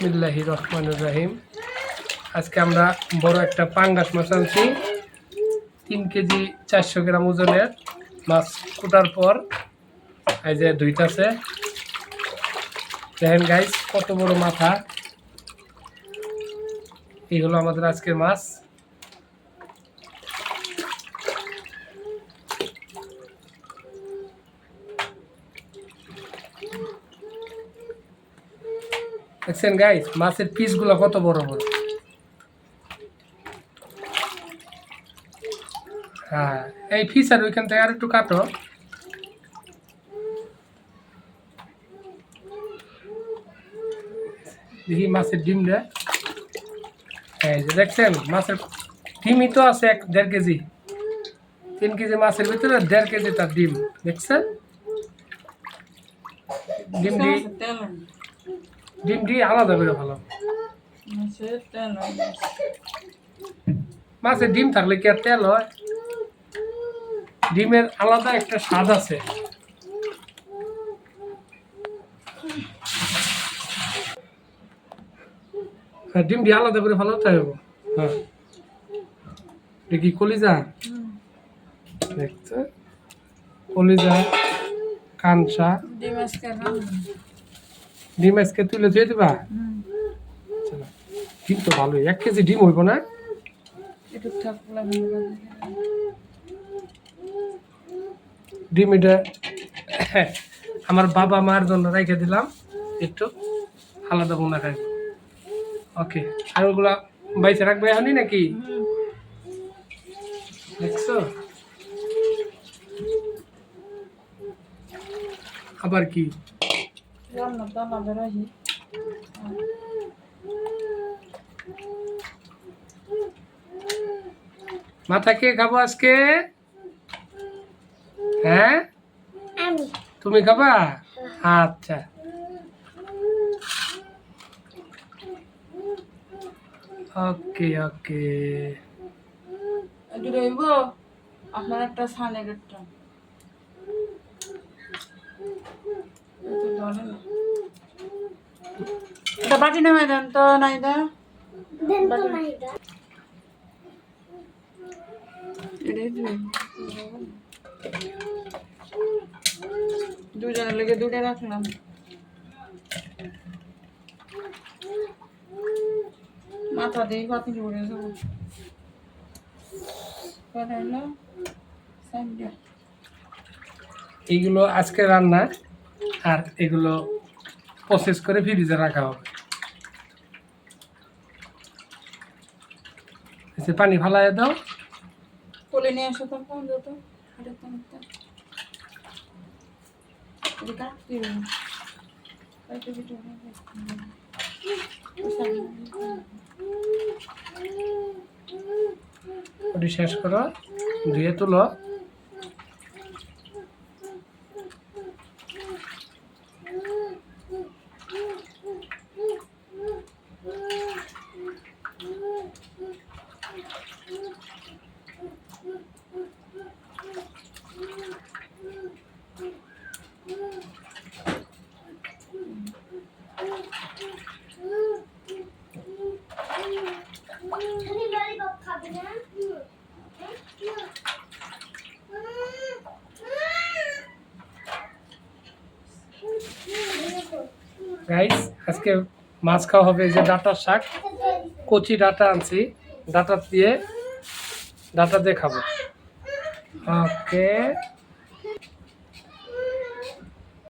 বিসমিল্লাহি রহমানুর রাহিম। আজকে আমরা বড় একটা পাঙ্গাস মাছ আনছি। তিন কেজি চারশো গ্রাম ওজনের মাছ কুটার পর এই যে দুইটাছে দেখেন গাইস কত বড় মাথা। এই হলো আমাদের আজকের মাছ। দেখছেন গাইস মাছের পিসগুলো কত বড় বড়? হ্যাঁ এই ফিস আর ওইখান থেকে আর একটু কাটো। দেখি মাছের ডিমটা এই যে দেখছেন মাছের ডিমই তো আছে এক দেড় কেজি। তিন কেজি মাছের ভিতরে দেড় কেজি তার ডিম দেখছেন ডিমটি তেল ডিমটি আলাদা করে ভালো। তেল ডিম থাকলে কি আর তেল হয়? ডিমের আলাদা একটা স্বাদ আছে। হ্যাঁ ডিমটি আলাদা করে ভালো হতে হবে। হ্যাঁ। দেখি কলিজা? কলিজা কানসা ডিম আজকে ডিম আজকে তুলে দিয়ে দিবা। ডিম তো ভালোই। এক কেজি ডিম হইব না? ডিম এটা আমার বাবা মার জন্য রেখে দিলাম। একটু আলাদা বোনা খাই। ওকে আর ওগুলা বাইসে রাখবে এখনই নাকি? দেখছ? আবার কি? রান্না দানা বেরোহি মাথা কে খাব আজকে? হ্যাঁ? তুমি খাবা? আচ্ছা। ওকে ওকে। আপনার একটা সানের একটা। একটু ধরে না। এটা বাটি নামাই দেন তো নাই দা এটাই দিবেন। দুজনের লেগে দুটো রাখলাম মাথা দিয়ে পাতি পড়ে যাবো করাইলো সাইডে এইগুলো আজকে রান্না আর এগুলো প্রসেস করে ফ্রিজে রাখা হবে। এসে পানি ফালাইয়া দাও। কোলে নিয়ে আসো তো ফোন যত শেষ করো ধুয়ে তুলো। গাইস আজকে মাছ খাওয়া হবে যে ডাটার শাক। কচি ডাটা আনছি। ডাটা দিয়ে ডাটা দিয়ে খাব। ওকে